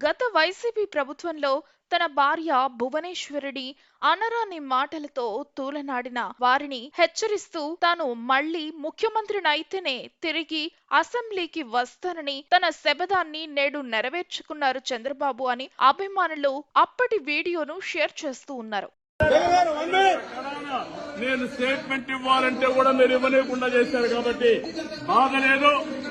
గత వైసీపీ ప్రభుత్వంలో తన భార్య భువనేశ్వరుడి అనరాని మాటలతో తూలనాడిన వారిని హెచ్చరిస్తూ తాను మళ్ళీ ముఖ్యమంత్రినైతేనే తిరిగి అసెంబ్లీకి వస్తానని తన శబదాన్ని నేడు నెరవేర్చుకున్నారు చంద్రబాబు అని అభిమానులు అప్పటి వీడియోను షేర్ చేస్తూ ఉన్నారు. నేను స్టేట్మెంట్ ఇవ్వాలంటే కూడా మీరు ఇవ్వలేకుండా చేశారు కాబట్టి బాగలేదు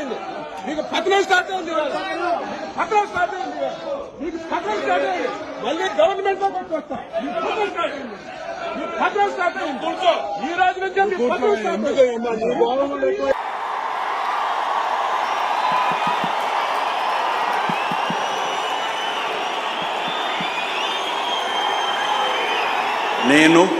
పత్రం స్టార్ట్ అయింది. మీకు పత్రం స్టార్ట్ అయింది. పత్రం స్టార్ట్ అయింది. మీకు పత్రం స్టార్ట్ అయింది. మళ్ళీ గవర్నమెంట్లో పత్రం స్టార్ట్ అయింది. మీకు పత్రం స్టార్ట్ అయింది. ఈ రోజు నుంచి మీకు పత్రం స్టార్ట్ నేను